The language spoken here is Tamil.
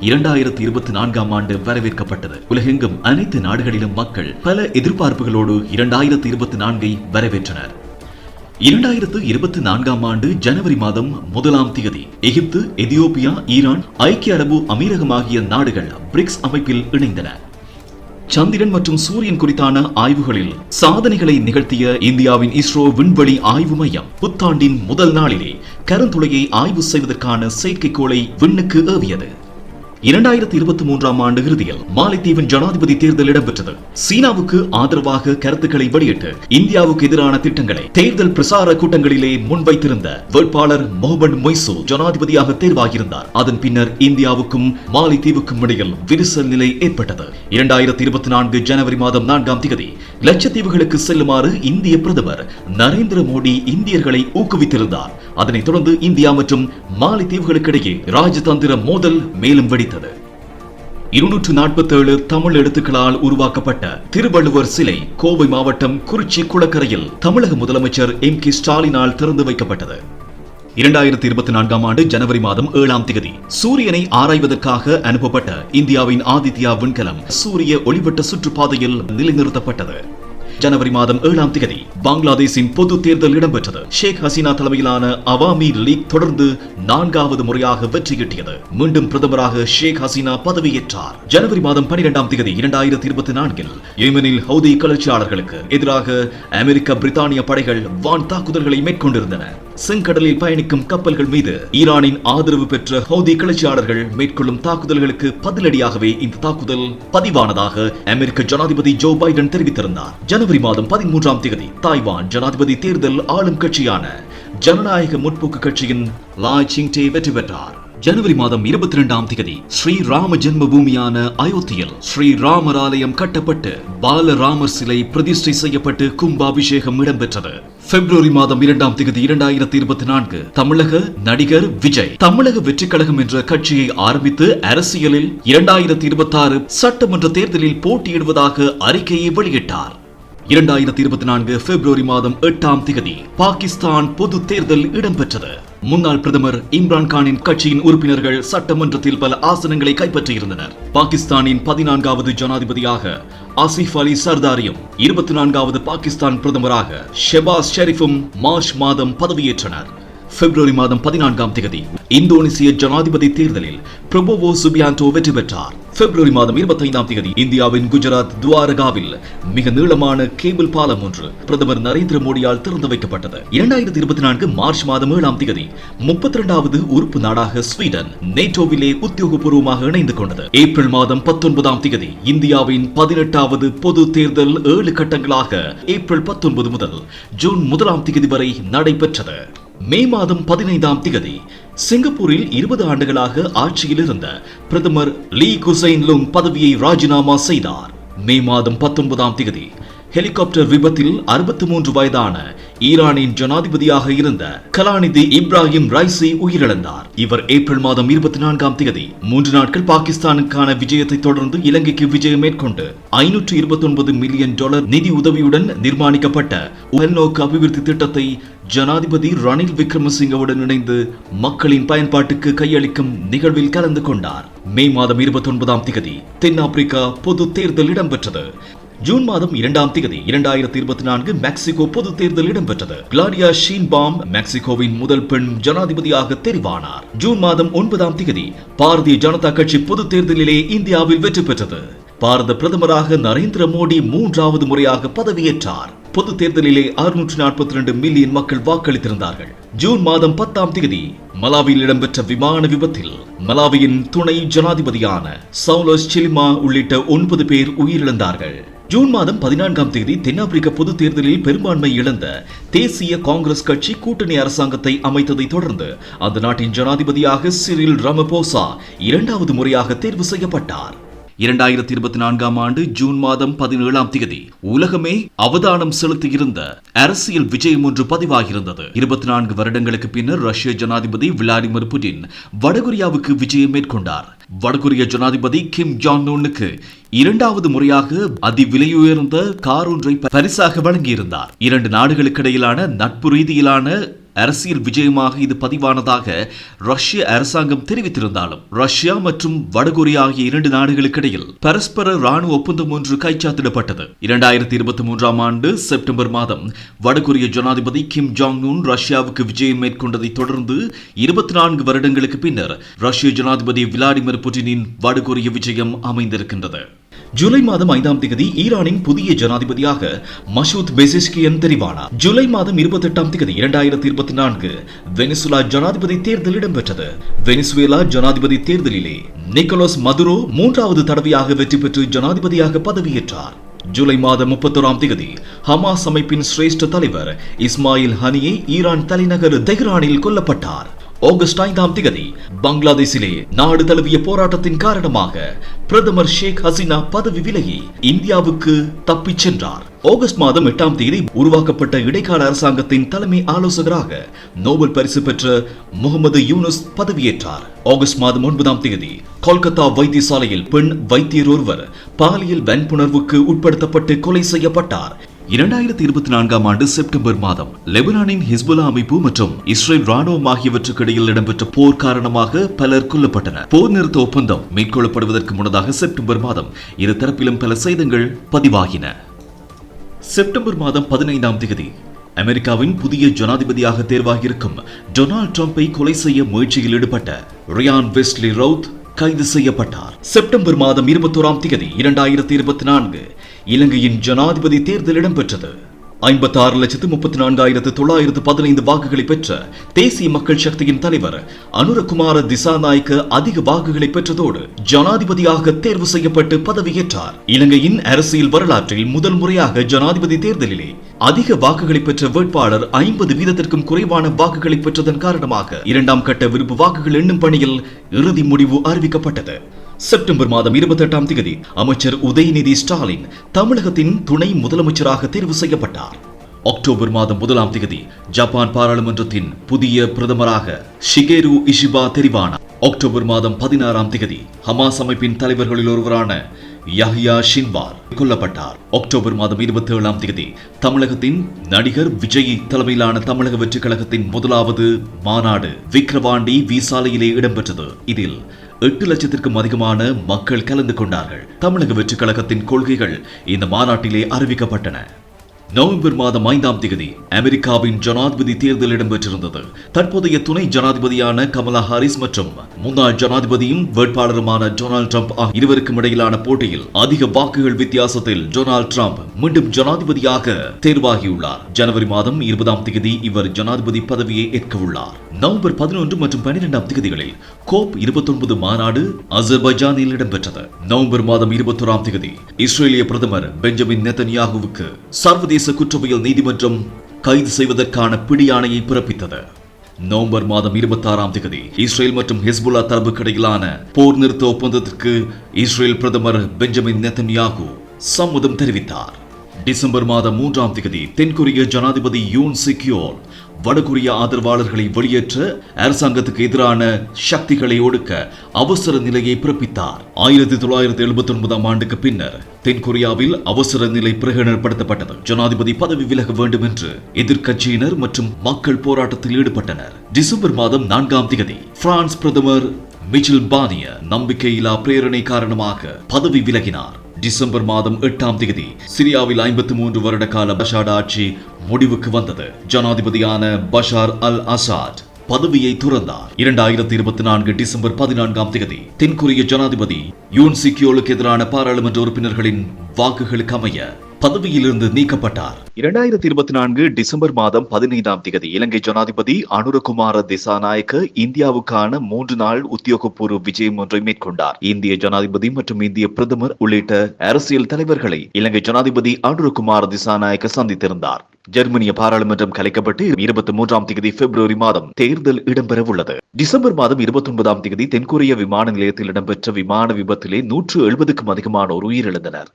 இரண்டாயிரத்தி இருபத்தி நான்காம் ஆண்டு வரவேற்கப்பட்டது. உலகெங்கும் அனைத்து நாடுகளிலும் மக்கள் பல எதிர்பார்ப்புகளோடு இரண்டாயிரத்தி இருபத்தி நான்கை வரவேற்றனர். இரண்டாயிரத்து இருபத்தி நான்காம் ஆண்டு ஜனவரி மாதம் முதலாம் தேதி எகிப்து எதியோப்பியா ஈரான் ஐக்கிய அரபு அமீரகம் ஆகிய நாடுகள் பிரிக்ஸ் அமைப்பில் இணைந்தன. சந்திரன் மற்றும் சூரியன் குறித்தான ஆய்வுகளில் சாதனைகளை நிகழ்த்திய இந்தியாவின் இஸ்ரோ விண்வெளி ஆய்வு மையம் புத்தாண்டின் முதல் நாளிலே கருந்துளையை ஆய்வு செய்வதற்கான செயற்கைக்கோளை விண்ணுக்கு ஏவியது. இரண்டாயிரத்தி இருபத்தி மூன்றாம் ஆண்டு இறுதியில் மாலைத்தீவின் ஜனாதிபதி தேர்தல் இடம்பெற்றது. சீனாவுக்கு ஆதரவாக கருத்துக்களை வெளியிட்டு இந்தியாவுக்கு எதிரான திட்டங்களை தேர்தல் பிரசார கூட்டங்களிலே முன்வைத்திருந்த வேட்பாளர் முகமது மொய்சு ஜனாதிபதியாக தேர்வாகியிருந்தார். அதன் பின்னர் இந்தியாவுக்கும் மாலைத்தீவுக்கும் இடையில் விரிசல் நிலை ஏற்பட்டது. இரண்டாயிரத்தி இருபத்தி நான்கு ஜனவரி மாதம் நான்காம் தேதி லட்சத்தீவுகளுக்கு செல்லுமாறு இந்திய பிரதமர் நரேந்திர மோடி இந்தியர்களை ஊக்குவித்திருந்தார். அதனைத் தொடர்ந்து இந்தியா மற்றும் மாலைத்தீவுகளுக்கிடையே ராஜதந்திர மோதல் மேலும் வெடி கிடைத்தது இருநூற்று நாற்பத்தேழு தமிழ் எழுத்துக்களால் உருவாக்கப்பட்ட திருவள்ளுவர் சிலை கோவை மாவட்டம் குறிச்சி குளக்கரையில் தமிழக முதலமைச்சர் எம் கே ஸ்டாலினால் திறந்து வைக்கப்பட்டது. இரண்டாயிரத்தி இருபத்தி நான்காம் ஆண்டு ஜனவரி மாதம் ஏழாம் தேதி சூரியனை ஆராய்வதற்காக அனுப்பப்பட்ட இந்தியாவின் ஆதித்யா விண்கலம் சூரிய ஒளிவட்ட சுற்றுப்பாதையில் நிலைநிறுத்தப்பட்டது. ஜனவரி மாதம் ஏழாம் தேதி பங்களாதேஷின் பொது தேர்தல் இடம்பெற்றது. ஷேக் ஹசீனா தலைமையிலான அவாமி லீக் தொடர்ந்து நான்காவது முறையாக வெற்றியீட்டியது மீண்டும் பிரதமராக ஷேக் ஹசீனா பதவியேற்றார். ஜனவரி மாதம் பனிரெண்டாம் தேதி இரண்டாயிரத்தி இருபத்தி நான்கில் ஏமனில் ஹவுதி கிளர்ச்சியாளர்களுக்கு எதிராக அமெரிக்க பிரித்தானிய படைகள் வான் தாக்குதல்களை மேற்கொண்டிருந்தன. செங்கடலில் பயணிக்கும் கப்பல்கள் மீது ஈரானின் ஆதரவு பெற்ற ஹவுதி கிளர்ச்சியாளர்கள் மேற்கொள்ளும் தாக்குதல்களுக்கு பதிலடியாகவே இந்த தாக்குதல் பதிவானதாக அமெரிக்க ஜனாதிபதி ஜோ பைடன் தெரிவித்திருந்தார். ஜனவரி மாதம் பதிமூன்றாம் தேதி தாய்வான் ஜனாதிபதி தேர்தல் ஆளும் கட்சியான ஜனநாயக முற்போக்கு கட்சியின் லாய் சிங்டே வெற்றி பெற்றார். ஜனவரி மாதம் இருபத்தி இரண்டாம் தேதி ஸ்ரீ ராம ஜென்ம அயோத்தியில் ஸ்ரீ ராமர் ஆலயம் கட்டப்பட்டு பாலராமர் சிலை பிரதிஷ்டை செய்யப்பட்டு கும்பாபிஷேகம் இடம்பெற்றது. பிப்ரவரி மாதம் இரண்டாம் தேதி இரண்டாயிரத்தி இருபத்தி நான்கு தமிழக நடிகர் விஜய் தமிழக வெற்றிக் கழகம் என்ற கட்சியை ஆரம்பித்து அரசியலில் இரண்டாயிரத்தி இருபத்தி ஆறு சட்டமன்ற தேர்தலில் போட்டியிடுவதாக அறிக்கையை வெளியிட்டார். இரண்டாயிரத்தி இருபத்தி நான்கு பிப்ரவரி மாதம் எட்டாம் திகதி பாகிஸ்தான் பொது தேர்தல் இடம்பெற்றது. முன்னாள் பிரதமர் இம்ரான்கானின் கட்சியின் உறுப்பினர்கள் சட்டமன்றத்தில் பல ஆசனங்களை கைப்பற்றியிருந்தனர். பாகிஸ்தானின் பதினான்காவது ஜனாதிபதியாக ஆசிஃப் அலி சர்தாரியும் இருபத்தி நான்காவது பாகிஸ்தான் பிரதமராக ஷெபாஸ் ஷெரீஃபும் மார்ச் மாதம் பதவியேற்றனர். பிப்ரவரி மாதம் பதினான்காம் தேதி இந்தோனேசிய ஜனாதிபதி தேர்தலில் பிரபோவோ சுபியாண்டோ வெற்றி பெற்றார். பிப்ரவரி மாதம் இருபத்தைந்தாம் தேதி இந்தியாவின் குஜராத் துவாரகாவில் மிக நீளமான கேபிள் பாலம் ஒன்று பிரதமர் நரேந்திர மோடியால் திறந்து வைக்கப்பட்டது. இரண்டாயிரத்தி இருபத்தி நான்கு மார்ச் மாதம் ஏழாம் தேதி முப்பத்தி இரண்டாவது உறுப்பு நாடாக ஸ்வீடன் நேட்டோவிலே உத்தியோகபூர்வமாக இணைந்து கொண்டது. ஏப்ரல் மாதம் பத்தொன்பதாம் தேதி இந்தியாவின் பதினெட்டாவது பொது தேர்தல் ஏழு கட்டங்களாக ஏப்ரல் பத்தொன்பது முதல் ஜூன் முதலாம் தேதி வரை நடைபெற்றது. மே மாதம் பதினைந்தாம் திகதி சிங்கப்பூரில் இருபது ஆண்டுகளாக ஆட்சியில் இருந்த பிரதமர் லீ குசைன் லுங் பதவியை ராஜினாமா செய்தார். மே மாதம் பத்தொன்பதாம் திகதி ஹெலிகாப்டர் விபத்தில் அறுபத்தி மூன்று வயதான ஈரானின் ஜனாதிபதியாக இருந்த கலாநிதி இப்ராஹிம் ரைசி உயிரிழந்தார். இவர் ஏப்ரல் மாதம் இருபத்தி நான்காம் தேதி மூன்று நாட்கள் பாகிஸ்தானுக்கான விஜயத்தை தொடர்ந்து இலங்கைக்கு விஜயம் மேற்கொண்டு ஐநூற்று இருபத்தி ஒன்பது மில்லியன் டாலர் நிதி உதவியுடன் நிர்மாணிக்கப்பட்ட உயர்நோக்கு அபிவிருத்தி திட்டத்தை ஜனாதிபதி ரணில் விக்ரமசிங்கவுடன் இணைந்து மக்களின் பயன்பாட்டுக்கு கையளிக்கும் நிகழ்வில் கலந்து கொண்டார். மே மாதம் இருபத்தி ஒன்பதாம் திகதி தென்னாப்பிரிக்கா பொது தேர்தல் இடம்பெற்றது. ஜூன் மாதம் இரண்டாம் தேதி இரண்டாயிரத்தி இருபத்தி நான்கு மெக்சிகோ பொது தேர்தல் இடம்பெற்றது. கிளாடியா ஷீன்பாம் மெக்சிகோவின் முதல் பெண் ஜனாதிபதியாக தெரிவானார். ஜூன் மாதம் ஒன்பதாம் தேதி பாரதிய ஜனதா கட்சி பொது தேர்தலிலே இந்தியாவில் வெற்றி பெற்றது. பாரத பிரதமராக நரேந்திர மோடி மூன்றாவது முறையாக பதவியேற்றார். பொது தேர்தலிலே அறுநூற்று நாற்பத்தி ரெண்டு மில்லியன் மக்கள் வாக்களித்திருந்தார்கள். ஜூன் மாதம் பத்தாம் தேதி மலாவியில் இடம்பெற்ற விமான விபத்தில் மலாவியின் துணை ஜனாதிபதியான சவுலஸ் சிலிமா உள்ளிட்ட ஒன்பது பேர் உயிரிழந்தார்கள். ஜூன் மாதம் பதினான்காம் தேதி தென்னாப்பிரிக்க பொது தேர்தலில் பெரும்பான்மை இழந்த தேசிய காங்கிரஸ் கட்சி கூட்டணி அரசாங்கத்தை அமைத்ததை தொடர்ந்து அந்த நாட்டின் ஜனாதிபதியாக சிறில் ரமபோசா இரண்டாவது முறையாக தேர்வு செய்யப்பட்டார். இரண்டாயிரத்தி இருபத்தி நான்காம் ஆண்டு ஜூன் மாதம் பதினேழாம் தேதி உலகமே அவதானம் செலுத்தியிருந்த அரசியல் விஜயம் ஒன்று பதிவாகியிருந்தது. இருபத்தி நான்கு வருடங்களுக்கு பின்னர் ரஷ்ய ஜனாதிபதி விளாடிமிர் புடின் வடகொரியாவுக்கு விஜயம் மேற்கொண்டார். வடகொரிய ஜனாதிபதி கிம் ஜாங் உன்னுக்கு இரண்டாவது முறையாக அதி விலையுயர்ந்த கார் ஒன்றை பரிசாக வழங்கியிருந்தார். இரண்டு நாடுகளுக்கிடையிலான நட்பு ரீதியிலான அரசியல் விஜயமாக இது பதிவானதாக ரஷ்ய அரசாங்கம் தெரிவித்திருந்தாலும் ரஷ்யா மற்றும் வடகொரியா ஆகிய இரண்டு நாடுகளுக்கிடையில் பரஸ்பர ராணுவ ஒப்பந்தம் ஒன்று கைச்சாத்திடப்பட்டது. இரண்டாயிரத்தி இருபத்தி மூன்றாம் ஆண்டு செப்டம்பர் மாதம் வடகொரிய ஜனாதிபதி கிம் ஜாங் உன் ரஷ்யாவுக்கு விஜயம் மேற்கொண்டதை தொடர்ந்து இருபத்தி நான்கு வருடங்களுக்கு பின்னர் ரஷ்ய ஜனாதிபதி விளாடிமிர் புட்டினின் வடகொரிய விஜயம் அமைந்திருக்கின்றது. ஜூலை மாதம் ஐந்தாம் தேதி ஈரானின் புதிய ஜனாதிபதியாக மசூத் பெசிஸ்கியன் தெரிவானார் ஜூலை மாதம் இருபத்தி எட்டாம் தேதி இரண்டாயிரத்தி இருபத்தி நான்கு வெனிசுலா ஜனாதிபதி தேர்தல் இடம்பெற்றது. வெனிசுவேலா ஜனாதிபதி தேர்தலிலே நிக்கோலஸ் மதுரோ மூன்றாவது தடவையாக வெற்றி பெற்று ஜனாதிபதியாக பதவியேற்றார். ஜூலை மாதம் முப்பத்தோராம் தேதி ஹமாஸ் அமைப்பின் சிரேஷ்ட தலைவர் இஸ்மாயில் ஹனியே ஈரான் தலைநகர் தெஹ்ரானில் கொல்லப்பட்டார். ஆகஸ்ட் ஐந்தாம் திகதி பங்களாதேஷிலே நாடு தழுவிய போராட்டத்தின் காரணமாக பிரதமர் ஷேக் ஹசீனா பதவி விலகி இந்தியாவுக்கு தப்பிச் சென்றார். ஆகஸ்ட் மாதம் எட்டாம் தேதி உருவாக்கப்பட்ட இடைக்கால அரசாங்கத்தின் தலைமை ஆலோசகராக நோபல் பரிசு பெற்ற முகமது யூனுஸ் பதவியேற்றார். ஆகஸ்ட் மாதம் ஒன்பதாம் தேதி கொல்கத்தா வைத்தியசாலையில் பெண் வைத்தியர் ஒருவர் பாலியல் வன்புணர்வுக்கு உட்படுத்தப்பட்டு கொலை செய்யப்பட்டார். இரண்டாயிரத்தி இருபத்தி நான்காம் ஆண்டு செப்டம்பர் மாதம் லெபனானின் ஹிஸ்புல்லா அமைப்பு மற்றும் இஸ்ரேல் ராணுவம் ஆகியவற்றுக்கு இடையில் இடம்பெற்ற போர் காரணமாக பலர் கொல்லப்பட்டனர். போர் நிறுத்த ஒப்பந்தம் மேற்கொள்ளப்படுவதற்கு முன்னதாக செப்டம்பர் மாதம் இரு தரப்பிலும் பல சேதங்கள் பதிவாகின. செப்டம்பர் மாதம் பதினைந்தாம் தேதி அமெரிக்காவின் புதிய ஜனாதிபதியாக தேர்வாகியிருக்கும் டொனால்ட் ட்ரம்பை கொலை செய்ய முயற்சியில் ஈடுபட்ட ரியான் வெஸ்லி ரவுத் கைது செய்யப்பட்டார். செப்டம்பர் மாதம் இருபத்தோராம் தேதி இரண்டாயிரத்தி இருபத்தி நான்கு இலங்கையின் ஜனாதிபதி தேர்தல் இடம்பெற்றது. ஐம்பத்தி ஆறு லட்சத்து முப்பத்தி நான்காயிரத்து தொள்ளாயிரத்து பதினைந்து வாக்குகளை பெற்ற தேசிய மக்கள் சக்தியின் தலைவர் அனுரகுமார திசாநாயக்க அதிக வாக்குகளை பெற்றதோடு ஜனாதிபதியாக தேர்வு செய்யப்பட்டு பதவியேற்றார். இலங்கையின் அரசியல் வரலாற்றில் முதல் முறையாக ஜனாதிபதி தேர்தலிலே அதிக வாக்குகளை பெற்ற வேட்பாளர் ஐம்பது வீதத்திற்கும் குறைவான வாக்குகளை பெற்றதன் காரணமாக இரண்டாம் கட்ட விருப்பு வாக்குகள் எண்ணும் பணியில் இறுதி முடிவு அறிவிக்கப்பட்டது. செப்டம்பர் மாதம் இருபத்தி எட்டாம் தேதி அமைச்சர் உதயநிதி ஸ்டாலின் தமிழகத்தின் துணை முதலமைச்சராக தேர்வு செய்யப்பட்டார். அக்டோபர் மாதம் முதலாம் தேதி ஜப்பான் பாராளுமன்றத்தின் புதிய பிரதமராக ஷிகேரு இஷிபா தெரிவானார் அக்டோபர் மாதம் பதினாறாம் தேதி ஹமாஸ் அமைப்பின் தலைவர்களில் ஒருவரான யஹ்யா ஷின்வார் கொல்லப்பட்டார். அக்டோபர் மாதம் இருபத்தி ஏழாம் தேதி தமிழகத்தின் நடிகர் விஜய் தலைமையிலான தமிழக வெற்றி கழகத்தின் முதலாவது மாநாடு விக்ரவாண்டி விசாலையிலே இடம்பெற்றது. இதில் எட்டு லட்சத்திற்கும் அதிகமான மக்கள் கலந்து கொண்டார்கள். தமிழக வெற்றி கழகத்தின் கொள்கைகள் இந்த மாநாட்டிலே அறிவிக்கப்பட்டன. நவம்பர் மாதம் ஐந்தாம் தேதி அமெரிக்காவின் ஜனாதிபதி தேர்தல் இடம்பெற்றிருந்தது. தற்போதைய துணை ஜனாதிபதியான கமலா ஹாரிஸ் மற்றும் முன்னாள் ஜனாதிபதியும் வேட்பாளருமான டொனால்டு ட்ரம்ப் இருவருக்கும் இடையிலான போட்டியில் அதிக வாக்குகள் வித்தியாசத்தில் டொனால்டு ட்ரம்ப் மீண்டும் ஜனாதிபதியாக தேர்வாகியுள்ளார். ஜனவரி மாதம் இருபதாம் தேதி இவர் ஜனாதிபதி பதவியை ஏற்கவுள்ளார். நவம்பர் பதினொன்று மற்றும் பன்னிரெண்டாம் தேதிகளில் கோப் இருபத்தொன்பது மாநாடு அசர்பைஜானில் இடம்பெற்றது. நவம்பர் மாதம் இருபத்தோராம் தேதி இஸ்ரேலிய பிரதமர் பெஞ்சமின் நெத்தன்யாகுவுக்கு சர்வதேச சர்வதேச குற்றவியல் நீதிமன்றம் கைது செய்வதற்கான பிடியாணையை பிறப்பித்தது. நவம்பர் மாதம் இருபத்தாறாம் தேதி இஸ்ரேல் மற்றும் ஹெஸ்புல்லா தரப்புக்கு இடையிலான போர் நிறுத்த ஒப்பந்தத்திற்கு இஸ்ரேல் பிரதமர் பெஞ்சமின் நெத்தன்யாகு சம்மதம் தெரிவித்தார். டிசம்பர் மாதம் மூன்றாம் தேதி தென்கொரிய ஜனாதிபதி யூன் சிக்யோர் வடகொரிய ஆதரவாளர்களை வெளியேற்ற அரசாங்கத்துக்கு எதிரான சக்திகளை ஒடுக்க அவசர நிலையை பிறப்பித்தார். ஆயிரத்தி தொள்ளாயிரத்தி எழுபத்தி ஒன்பதாம் ஆண்டுக்கு பின்னர் தென்கொரியாவில் அவசர நிலை பிரகடனப்படுத்தப்பட்டது. ஜனாதிபதி பதவி விலக வேண்டும் என்று எதிர்க்கட்சியினர் மற்றும் மக்கள் போராட்டத்தில் ஈடுபட்டனர். டிசம்பர் மாதம் நான்காம் தேதி பிரான்ஸ் பிரதமர் மிச்சில் பானிய நம்பிக்கையில்லா பிரேரணை காரணமாக பதவி விலகினார். டிசம்பர் மாதம் எட்டாம் தேதி சிரியாவில் ஐம்பத்தி மூன்று வருட கால பஷாட் ஆட்சி முடிவுக்கு வந்தது. ஜனாதிபதியான பஷார் அல் அசாத் பதவியை துறந்தார். இரண்டாயிரத்தி இருபத்தி நான்கு டிசம்பர் பதினான்காம் தேதி தென்கொரிய ஜனாதிபதி யூன் சிக்கியோலுக்கு எதிரான பாராளுமன்ற உறுப்பினர்களின் வாக்குகளுக்கு அமைய பதவியிலிருந்து நீக்கப்பட்டார். இரண்டாயிரத்தி இருபத்தி நான்கு டிசம்பர் மாதம் பதினைந்தாம் தேதி இலங்கை ஜனாதிபதி அனுரகுமார திசாநாயக்க இந்தியாவுக்கான மூன்று நாள் உத்தியோகபூர்வ விஜயம் ஒன்றை மேற்கொண்டார். இந்திய ஜனாதிபதி மற்றும் இந்திய பிரதமர் உள்ளிட்ட அரசியல் தலைவர்களை இலங்கை ஜனாதிபதி அனுரகுமார திசாநாயக்க சந்தித்திருந்தார். ஜெர்மனிய பாராளுமன்றம் கலைக்கப்பட்டு இருபத்தி மூன்றாம் தேதி பிப்ரவரி மாதம் தேர்தல் இடம்பெற உள்ளது. டிசம்பர் மாதம் இருபத்தி ஒன்பதாம் தேதி தென்கொரிய விமான நிலையத்தில் இடம்பெற்ற விமான விபத்திலே நூற்று எழுபதுக்கும் அதிகமானோர் உயிரிழந்தனர்.